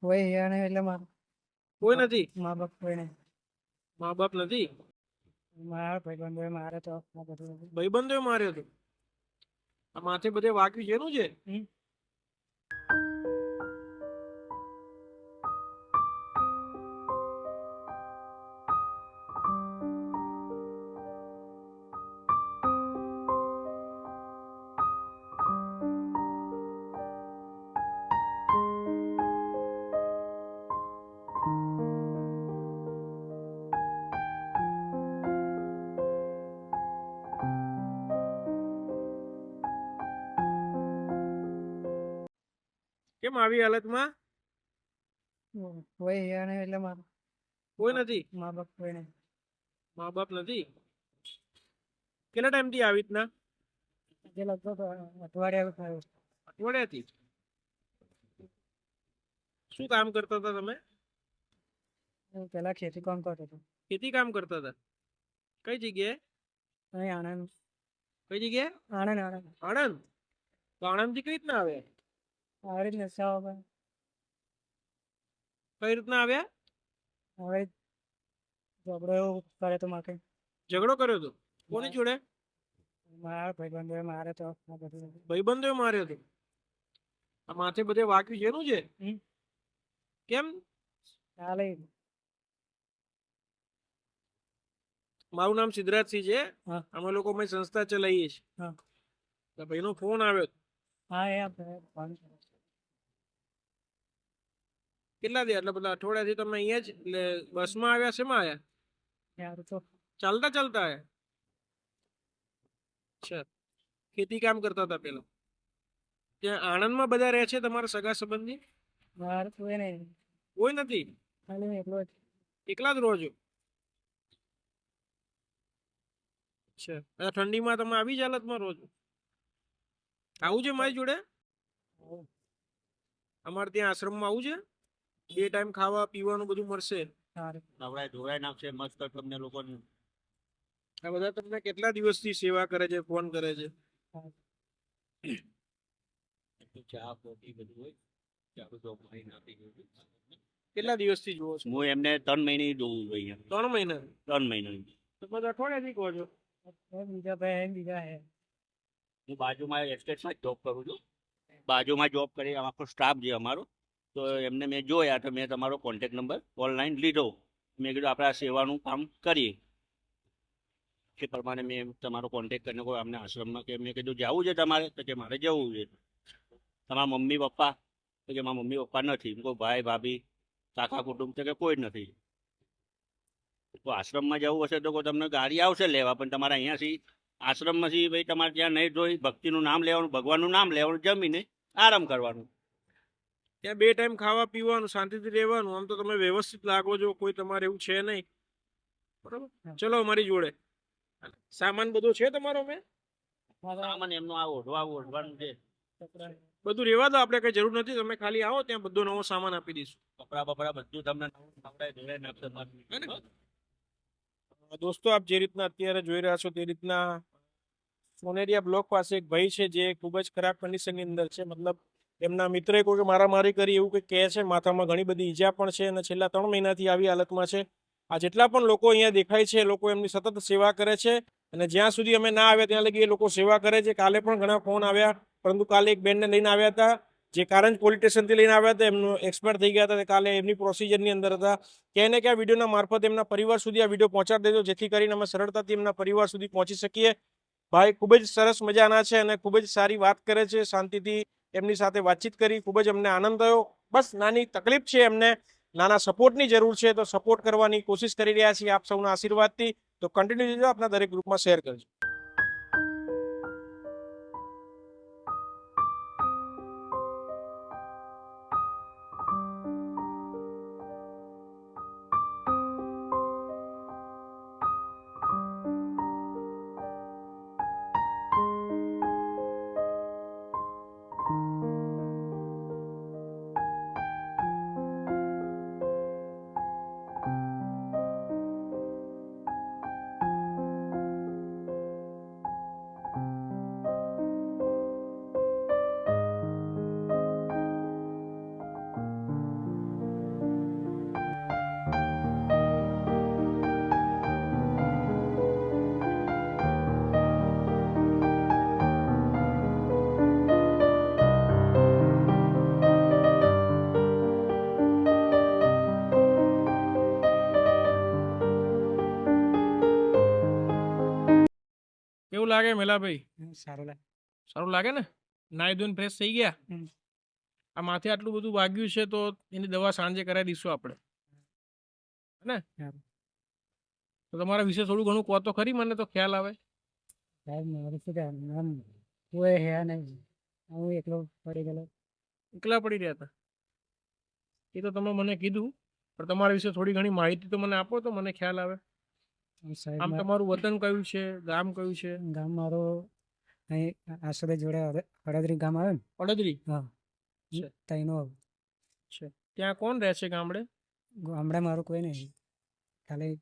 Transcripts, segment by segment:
કોઈ એટલે મારા કોઈ નથી? મા બાપ કોઈ નહીં. મા બાપ નથી? મારા ભાઈબંધોએ મારે તો બધું. ભાઈબંધોએ માર્યો હતો આ માથે બધે વાગ્યું છે છે? કેમ આવી હાલતમાં? કોઈ નહીં એટલે મારું કોઈ નથી? મા બાપ કોઈ નહીં મા બાપ નથી? કેટલા ટાઈમથી આવી રીતના? જે લગભગ અઠવાડિયા થયું. અઠવાડિયાથી? શું કામ કરતા હતા તમે? પેલા ખેતી કામ કરતો હતો. ખેતી કામ કરતા હતા? કઈ જગ્યાએ? અહીં આણંદ. કઈ જગ્યાએ? આણંદ આણંદ. આણંદ? તો આણંદથી કઈ રીતના આવ્યા આવી રીતના નશા વગર કઈ રીતના આવ્યા? હવે ઝઘડો એવો કરે તો માકે ઝઘડો કર્યો તો? કોની જોડે? મારા ભાઈબંધો મારે તો ભાઈબંધો માર્યો હતો આ માથે બધે વાક્યું એનું છે. કેમ? ચાલે. મારું નામ સિદ્ધરાજસિંહ છે. અમે લોકો અમે સંસ્થા ચલાવીએ છીએ. હા. તો ભાઈનો ફોન આવ્યો. હા એ ફોન. કેટલા દિવસ એટલે બધા અઠવાડિયાથી તમે અહીંયા જ એટલે બસમાં આવ્યા શેમાં આવ્યા? ચાલતા ચાલતા આવ્યા? અચ્છા. ખેતી કામ કરતા હતા પેલા? ત્યાં આણંદમાં બધા રહે છે તમારા સગા સંબંધી? કોઈ નથી? એકલો જ. એકલા જ રહો છો? અચ્છા. ઠંડીમાં તમે આવી જ હાલતમાં રહો છો? આવું છે મારી જોડે? અમારે ત્યાં આશ્રમમાં આવું છે? બે ટાઈમ ખાવા પીવાનું બધું મળશે. નવરાય ધોરાય નાખશે મસ્ત તમને લોકોને. આ બધા તમને કેટલા દિવસથી સેવા કરે છે ફોન કરે છે? ચા કોફી બધું હોય. ચા બધું મારી નાખી કેટલા દિવસથી જોવો છો? હું એમને ત્રણ મહિને જોઉં છું અહીંયા. ત્રણ મહિના? ત્રણ મહિના તમે તો અઠવાડિયાથી કહો છો. બીજા ભાઈ હે, બીજા હે. હું બાજુમાં એસ્ટેટમાં જોબ કરું છું. બાજુમાં જોબ કરી આખો સ્ટાફ જે અમારો. તો એમને મેં જોયા તો મેં તમારો કોન્ટેક નંબર ઓનલાઈન લીધો. મેં કીધું, આપણે આ સેવાનું કામ કરીએ. એ પ્રમાણે મેં તમારો કોન્ટેક કરીને કોઈ અમને આશ્રમમાં કે મેં કીધું, જવું છે તમારે? તો કે, મારે જવું છે. તમારા મમ્મી પપ્પા તો કે, મારા મમ્મી પપ્પા નથી. કોઈ ભાઈ, ભાભી, કાકા કુટુંબ તો કે કોઈ જ નથી. તો આશ્રમમાં જવું હશે તો કોઈ તમને ગાડી આવશે લેવા, પણ તમારે અહીંયાથી આશ્રમમાંથી ભાઈ, તમારે ત્યાં નહીં જોઈ, ભક્તિનું નામ લેવાનું, ભગવાનનું નામ લેવાનું, જમીને આરામ કરવાનું. ત્યાં બે ટાઈમ ખાવા પીવાનું શાંતિથી રહેવાનું. આમ તો તમે વ્યવસ્થિત લાગો છો કોઈ તમારે એવું છે નહીં. બરાબર? ચલો અમારી જોડે. સામાન બધો છે તમારો મેં? સામાન એમનો આ ઓઢવા ઓઢવાનું છે. બધું રેવા દો આપણે કઈ જરૂર નથી. તમે ખાલી આવો ત્યાં બધો નવો સામાન આપી દઈશું. કપડા બપડા બધું તમને દોસ્તો આપ જે રીતના અત્યારે જોઈ રહ્યા છો તે રીતના સોનેરિયા બ્લોક પાસે એક ભાઈ છે જે ખૂબ જ ખરાબ કન્ડિશનની અંદર છે. મતલબ એમના મિત્રે કોઈ કે મારામારી કરી એવું કંઈક કહે છે? માથામાં ઘણી બધી ઈજા પણ છે અને છેલ્લા ત્રણ મહિનાથી આવી હાલતમાં છે. આ જેટલા પણ લોકો અહીંયા દેખાય છે લોકો એમની સતત સેવા કરે છે અને જ્યાં સુધી અમે ના આવ્યા ત્યાં લગી એ લોકો સેવા કરે છે. કાલે પણ ઘણા ફોન આવ્યા, પરંતુ કાલે એક બેનને લઈને આવ્યા હતા, જે કારંજ પોલીસ સ્ટેશનથી લઈને આવ્યા હતા, એમનું એક્સપાયર થઈ ગયા હતા કાલે એમની પ્રોસિજરની અંદર હતા. ક્યાંય ને ક્યાં વિડીયોના મારફત એમના પરિવાર સુધી આ વીડિયો પહોંચાડી દેજો, જેથી કરીને અમે સરળતાથી એમના પરિવાર સુધી પહોંચી શકીએ. ભાઈ, ખૂબ જ સરસ મજાના છે અને ખૂબ જ સારી વાત કરે છે, શાંતિથી એમની સાથે વાતચીત કરી, ખૂબ જ અમને આનંદ થયો. બસ, નાની તકલીફ છે એમને, નાના સપોર્ટની જરૂર છે, તો સપોર્ટ કરવાની કોશિશ કરી રહ્યા છીએ આપ સૌના આશીર્વાદથી. તો કન્ટિન્યુ આપના દરેક ગ્રુપમાં શેર કરજો. લાગે મેલાભાઈ સારું લાગે સારું લાગે ને નાહી ધોઈને ફ્રેશ થઈ ગયા આ માથે આટલું બધું વાગ્યું છે તો એની દવા સાંજે કરાવી દઈશું આપણે। ને? તો તમારા વિશે થોડું ઘણું કહો તો ખરી મને તો ખ્યાલ આવે। હું એકલો પડી ગયેલો. એકલા પડી રહ્યા હતા? એ તો તમે મને કીધું પણ તમારા વિશે થોડી ઘણી માહિતી તો મને આપો તો મને ખ્યાલ આવે। આમ તમારું વતન કયું છે? ગામ કયું છે? ગામ મારો અહીં આશરે જોડે હળ- હળદરી ગામ આવે ને? હળદરી? હા. ત્યાં તઈનો છે ત્યાં કોણ રહે છે ગામડે? ગામડે મારું કોઈ નહીં. ખાલી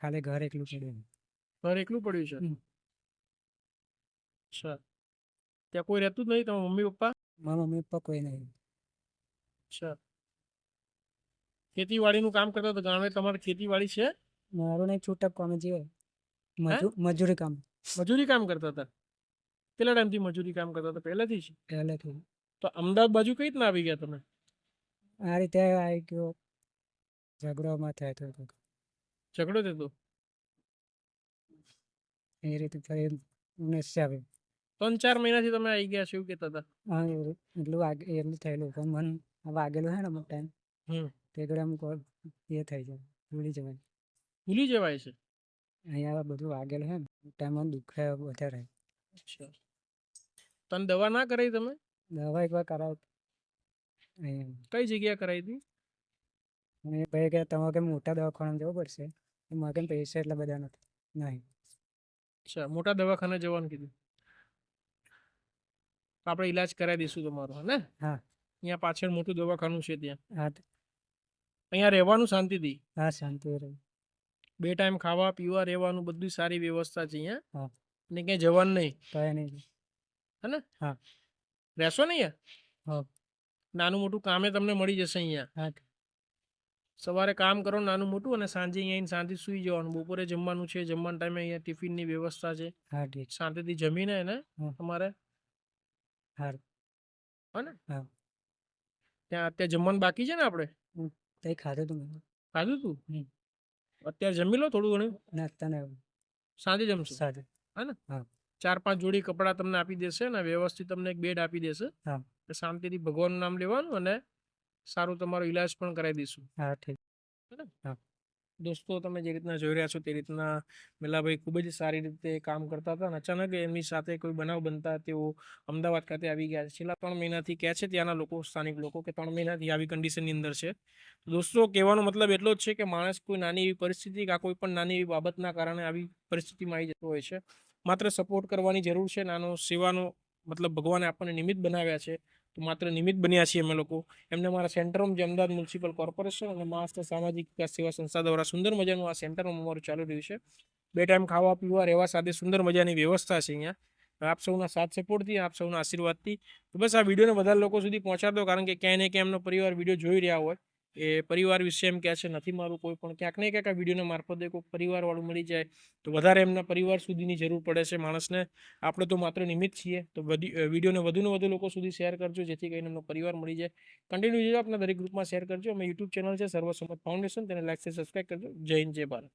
ખાલી ઘર એકલું પડ્યું ઘર એકલું પડ્યું છે? અચ્છા. ત્યાં કોઈ રહેતું જ નહીં? તમારા મમ્મી પપ્પા? મારા મમ્મી પપ્પા કોઈ નહીં. અચ્છા. ખેતીવાડીનું કામ કરતા તો ગામડે તમારે ખેતીવાડી છે? મારું નહીં છૂટક કોમે જીવે. મજૂ મજૂરી કામ. મજૂરી કામ કરતા હતા? કેટલા ટાઈમથી મજૂરી કામ કરતા હતા? પહેલાથી જ? પહેલેથી. તો અમદાવાદ બાજુ કઈ રીતના આવી ગયા તમે? આ રીતે આવી ગયો. ઝઘડોમાં થાય તો ઝઘડો થતો? એ રીતે ફરી ઉનેસી આવે ત્રણ ચાર મહિનાથી તમે આવી ગયા છો એવું કહેતા હતા? હા એટલું વાગે એટલું થયેલું. પણ મન આ વાગેલું છે ને અમુક ટાઈમ હમ. તે ઘડે અમુક એ થઈ જાય ભૂલી જવાય. ભૂલી જવાય છે. અહીંયા બધું વાગેલું છે ને ટાઈમમાં દુખે વધારે. તને દવા ના કરાવી તમે? દવા એકવાર કરાવ. કઈ જગ્યાએ કરાવી હતી? અને ભાઈ કે તમારે કે મોટા દવાખાના જવું પડશે. મારે કેમ પૈસા એટલા બધા નથી? નહીં. અચ્છા મોટા દવાખાને જવાનું કીધું. આપણે ઈલાજ કરાવી દઈશું તમારો હે ને? હા. અહીંયા પાછળ મોટું દવાખાનું છે ત્યાં. હા. અહીંયા રહેવાનું શાંતિથી? હા શાંતિ રહે. બે ટાઈમ ખાવા પીવા રહેવાનું બધું સારી વ્યવસ્થા છે અહીંયા. હા. ને ક્યાંય જવાનું નહીં. કઈ નહીં રહેશો ને અહીંયા? હા. નાનું મોટું કામે તમને મળી જશે અહીંયા. હા. સવારે કામ કરો નાનું મોટું અને સાંજે અહીંયા આવીને શાંતિ સુઈ જવાનું. બપોરે જમવાનું છે જમવાના ટાઈમે અહીંયા ટિફિનની વ્યવસ્થા છે. હા ઠીક શાંતિથી જમીને એને તમારે હા હો ને? હા. ત્યાં અત્યારે જમવાનું બાકી છે ને આપણે? ખાધું તું? ખાધું તું? હમ. અત્યારે જમી લો થોડું ઘણું. નાસ્તા ને સાંજે જમશો. હા ચાર પાંચ જોડી કપડાં તમને આપી દેશે ને વ્યવસ્થિત તમને એક બેડ આપી દેશે. હા. શાંતિથી ભગવાનનું નામ લેવાનું અને સારું તમારો ઈલાજ પણ કરાવી દઈશું. હા ઠીક. દોસ્તો, તમે જે રીતના જોઈ રહ્યા છો તે રીતના મેલાભાઈ ખૂબ જ સારી રીતે કામ કરતા હતા અને અચાનક એમની સાથે કોઈ બનાવ બનતા તેઓ અમદાવાદ ખાતે આવી ગયા છે. છેલ્લા ત્રણ મહિનાથી કહે છે ત્યાંના લોકો, સ્થાનિક લોકો કે ત્રણ મહિનાથી આવી કન્ડિશનની અંદર છે. દોસ્તો, કહેવાનો મતલબ એટલો જ છે કે માણસ કોઈ નાની એવી પરિસ્થિતિ કે કોઈ પણ નાની એવી બાબતના કારણે આવી પરિસ્થિતિમાં આવી જતો હોય છે. માત્ર સપોર્ટ કરવાની જરૂર છે નાનો સેવાનો મતલબ ભગવાને આપણને નિમિત્ત બનાવ્યા છે. માત્ર નિમિત્ત બન્યા છીએ અમે લોકો. એમને મારા સેન્ટરમાં જે અમદાવાદ મ્યુનિસિપલ કોર્પોરેશન અને મહાસ્થ સામાજિક સેવા સંસ્થા દ્વારા સુંદર મજાનું આ સેન્ટરમાં અમારું ચાલુ રહ્યું છે. બે ટાઈમ ખાવા, પીવા, રહેવા સાથે સુંદર મજાની વ્યવસ્થા છે અહીંયા. આપ સૌના સાથ સપોર્ટથી, આપ સૌના આશીર્વાદથી. બસ આ વિડીયોને બધા લોકો સુધી પહોંચાડો, કારણ કે ક્યાંય ને ક્યાંય એમનો પરિવાર વીડિયો જોઈ રહ્યા હોય. એ પરિવાર વિશે એમ કહે છે, નથી મારું કોઈ પણ ક્યાંક. ને ક્યાંક આ વિડીયોના મારફતે કોઈ પરિવારવાળું મળી જાય તો વધારે એમના પરિવાર સુધીની જરૂર પડે છે. માણસને આપણે તો માત્ર નિમિત્ત છીએ. તો વિડીયોને વધુને વધુ લોકો સુધી શેર કરજો, જેથી કરીને એમનો પરિવાર મળી જાય. કન્ટિન્યુ જોજો, આપના દરેક ગ્રુપમાં શેર કરજો. અમે યુટ્યુબ ચેનલ છે, સર્વસંમત ફાઉન્ડેશન. તેને લાઈક સબસ્ક્રાઈબ કરજો. જય હિન્દ, જય ભારત.